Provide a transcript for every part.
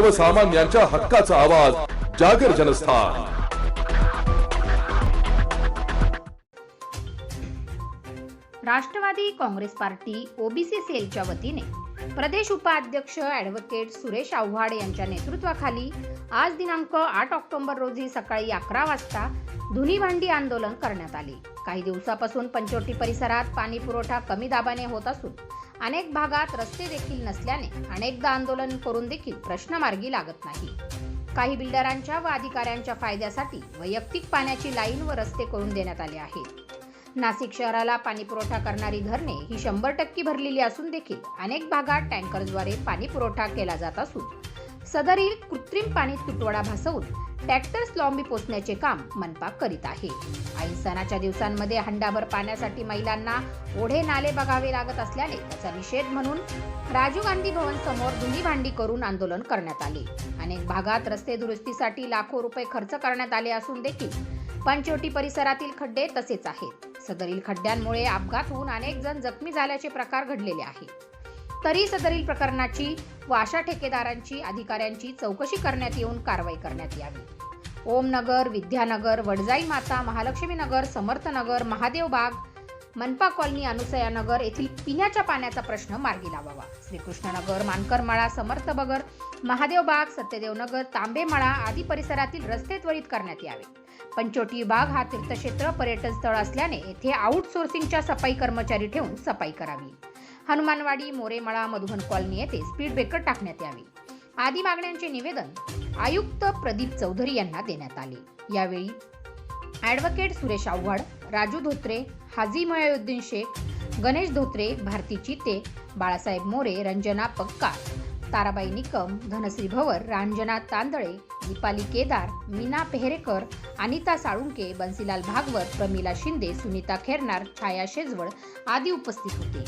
सर्वसामान्यांच्या हक्काचा आवाज जागर जनस्थान. राष्ट्रवादी काँग्रेस पार्टी ओबीसी सेलच्या वतीने. प्रदेश उपाध्यक्ष ॲडव्होकेट सुरेश आव्हाड यांच्या नेतृत्वाखाली आज दिनांक आठ ऑक्टोबर रोजी सकाळी अकरा वाजता धुनी भांडी आंदोलन करण्यात आले. काही दिवसापासून पंचवटी परिसरात पाणी पुरवठा कमी दाबाने होत असून अनेक भागात रस्ते देखील नसल्याने अनेकदा आंदोलन करून देखील प्रश्न मार्गी लागत नाही. काही बिल्डरांच्या व अधिकाऱ्यांच्या फायद्यासाठी वैयक्तिक पाण्याची लाईन व रस्ते करून देण्यात आले आहेत. नाशिक शहराला पाणी पुरवठा करणारी धरणे ही शंभर टक्के भरलेली असून देखील अनेक भागात टँकरद्वारे पाणी पुरवठा केला जात असून सदरील कृत्रिम पाणी तुटवडा भासवून ट्रॅक्टर स्लॉम्बी पोचण्याचे काम मनपा करीत आहे. ऐन सणाच्या दिवसांमध्ये हंडाभर पाण्यासाठी महिलांना ओढे नाले बघावे लागत असल्याने त्याचा निषेध म्हणून राजीव गांधी भवन समोर धुनी भांडी करून आंदोलन करण्यात आले. अनेक भागात रस्ते दुरुस्तीसाठी लाखो रुपये खर्च करण्यात आले असून देखील पंचवटी परिसरातील खड्डे तसेच आहेत. सदरील खड्ड्यांमुळे अपघात होऊन अनेक जण जखमी झाल्याचे प्रकार घडलेले आहेत. तरी सदरील प्रकरणाची व अशा ठेकेदारांची अधिकाऱ्यांची चौकशी करण्यात येऊन कारवाई करण्यात यावी. ओमनगर विद्यानगर वडजाई माता महालक्ष्मी नगर समर्थनगर महादेव बाग मनपा कॉलनी अनुसयानगर येथील पिण्याच्या पाण्याचा प्रश्न मार्गी लावावा. श्रीकृष्णनगर मानकरमाळा समर्थबगर महादेव बाग सत्यदेवनगर तांबेमाळा आदी परिसरातील रस्ते त्वरित करण्यात यावे. पंचोटी बाग हा तीर्थक्षेत्र पर्यटन स्थळ असल्याने येथे आउटसोर्सिंगच्या सफाई कर्मचारी ठेवून सफाई करावी. हनुमानवाडी मोरेमळा मधुबन कॉलनी येथे स्पीड ब्रेकर टाकण्यात यावे. आदी मागण्यांचे निवेदन आयुक्त प्रदीप चौधरी यांना देण्यात आले. यावेळी ॲडव्होकेट सुरेश आव्हाड राजू धोत्रे हाजी मयाउद्दीन शेख गणेश धोत्रे भारती चिते बाळासाहेब मोरे रंजना पक्का ताराबाई निकम धनश्री भवर रांजना तांदळे दीपाली केदार मीना पेहरेकर अनिता साळुंके बन्सीलाल भागवत प्रमिला शिंदे सुनीता खेरनार छाया शेजवळ आदी उपस्थित होते.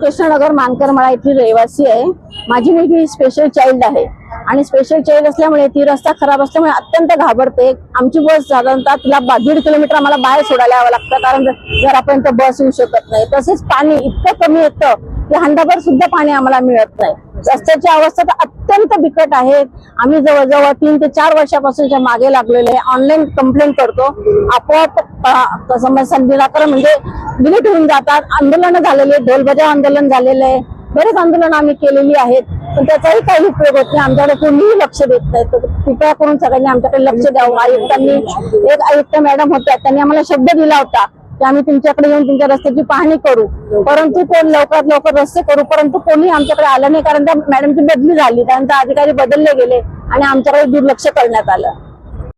कृष्णनगर मानकरमाळा येथील रहिवासी आहे. माझी मुलगी स्पेशल चाइल्ड आहे. आणि स्पेशल चाइल्ड असल्यामुळे ती रस्ता खराब असल्यामुळे अत्यंत घाबरते. आमची बस साधारणतः तिला बा- दीड किलोमीटर आम्हाला बाहेर सोडायला यावं लागतं कारण घरापर्यंत बस येऊ शकत नाही. तसेच पाणी इतकं कमी येतं की हंडाभर सुद्धा पाणी आम्हाला मिळत नाही. रस्त्याची अवस्था तर अत्यंत बिकट आहे. आम्ही जवळजवळ तीन ते चार वर्षापासूनच्या मागे लागलेले आहे. ऑनलाईन कंप्लेंट करतो. आपोआप समस्या निराकरण म्हणजे डिलीट होऊन जातात. आंदोलन झालेले ढोलबजाव आंदोलन झालेलं आहे. बरेच आंदोलन आम्ही केलेली आहेत पण त्याचाही काही उपयोग होत नाही. आमच्याकडे कोणीही लक्ष देत नाही. कृपया करून सगळ्यांनी आमच्याकडे लक्ष द्यावं. आयुक्तांनी एक आयुक्त मॅडम होत्या त्यांनी आम्हाला शब्द दिला होता की आम्ही तुमच्याकडे येऊन तुमच्या रस्त्याची पाहणी करू. परंतु कोण लवकरात लवकर रस्ते करू परंतु कोणी आमच्याकडे आलं नाही कारण त्या मॅडमची बदली झाली. त्यांचा अधिकारी बदलले गेले आणि आमच्याकडे दुर्लक्ष करण्यात आलं.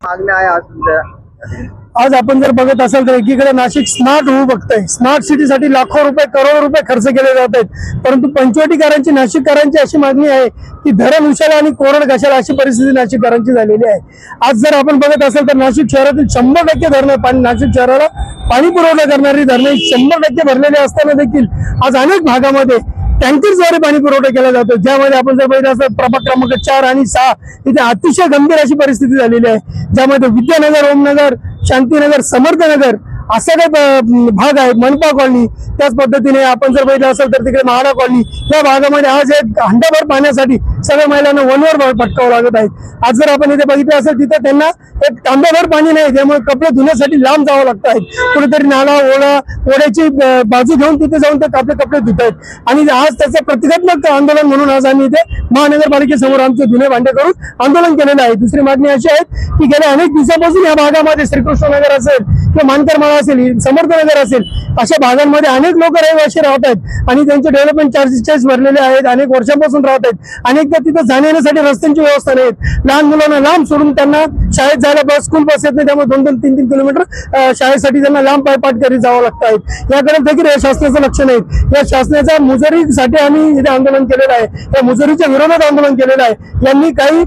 मागण्या आहे आज आपण जर बघत असाल तर एकीकडे नाशिक स्मार्ट होऊ बघतंय. स्मार्ट सिटीसाठी लाखो रुपये करोडो रुपये खर्च केले जात आहेत. परंतु पंचवटीकरांची नाशिककरांची अशी मागणी आहे की धरण उशाला आणि कोरड घशाला अशी परिस्थिती नाशिककरांची झालेली आहे. आज जर आपण बघत असाल तर नाशिक शहरातील शंभर टक्के धरणं पाणी नाशिक शहराला पाणी पुरवठा करणारी धरणे शंभर टक्के भरलेली असताना देखील आज अनेक भागामध्ये टँकरद्वारे पाणी पुरवठा केला जातो. ज्यामध्ये आपण जर पाहिलं असं प्रभाग क्रमांक चार आणि सहा इथे अतिशय गंभीर अशी परिस्थिती झालेली आहे. ज्यामध्ये विद्यानगर ओमनगर शांतीनगर समर्थनगर असे काही भाग आहेत मनपा कॉलनी त्याच पद्धतीने आपण जर बघितलं असेल तर तिकडे महाडा कॉलनी या भागामध्ये आज एक हंडाभर पाण्यासाठी सगळ्या महिलांना वनवर पटकावं भटकावं लागत आहे. आज जर आपण इथे बघितलं असेल तिथे त्यांना एक तांब्याभर पाणी नाही त्यामुळे कपडे धुण्यासाठी लांब जावं लागत आहे. कुठेतरी नाला ओढा ओढ्याची बाजू घेऊन तिथे जाऊन ते आपले कपडे धुत आहेत. आणि आज त्याचं प्रतिकात्मक आंदोलन म्हणून आज आम्ही इथे महानगरपालिकेसमोर आमचे धुणे भांडे करून आंदोलन केलेलं आहे. दुसरी मागणी अशी आहे की गेल्या अनेक दिवसापासून या भागामध्ये श्रीकृष्ण नगर असेल किंवा मानकरमाळा असेल समर्थनगर असेल अशा भागांमध्ये अनेक लोक रहिवासी राहत आहेत आणि त्यांचे डेव्हलपमेंट चार्जेस भरलेले आहेत अनेक वर्षांपासून राहत आहेत. अनेकदा तिथं जाण्या येण्यासाठी रस्त्यांची व्यवस्था नाहीत. लहान मुलांना लांब सोडून त्यांना शाळेत जायला बस स्कूल बस येत नाही त्यामुळे दोन दोन तीन तीन किलोमीटर शाळेसाठी त्यांना लांब पायपाट करीत जावं लागत आहेत याकडे देखील या शासनाचं लक्ष नाही. या शासनाच्या मुजरीसाठी आम्ही इथे आंदोलन केलेलं आहे. या मुजरीच्या विरोधात आंदोलन केलेलं आहे. यांनी काही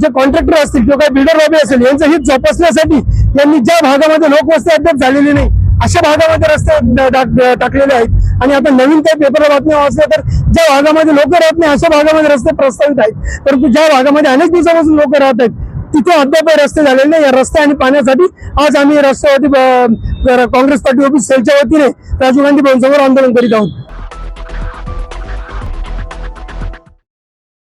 जे कॉन्ट्रॅक्टर असतील किंवा काही बिल्डर लॉबी असेल यांचं हित जोपासण्यासाठी यांनी ज्या भागामध्ये लोकवस्ती अद्याप झालेली नाही अशा भागामध्ये रस्ते टाकलेले आहेत. आणि आता नवीन काही पेपरला बातम्या वाचल्या तर ज्या भागामध्ये लोक राहत नाही अशा भागामध्ये रस्ते प्रस्तावित आहेत. परंतु ज्या भागामध्ये अनेक दिवसापासून लोक राहत आहेत तिथे अद्याप रस्ते झालेले नाही. या रस्ते आणि पाण्यासाठी आज आम्ही रस्त्यावरती काँग्रेस पार्टी ऑफिस सेलच्या वतीने राजीव गांधी भवन समोर आंदोलन करीत आहोत.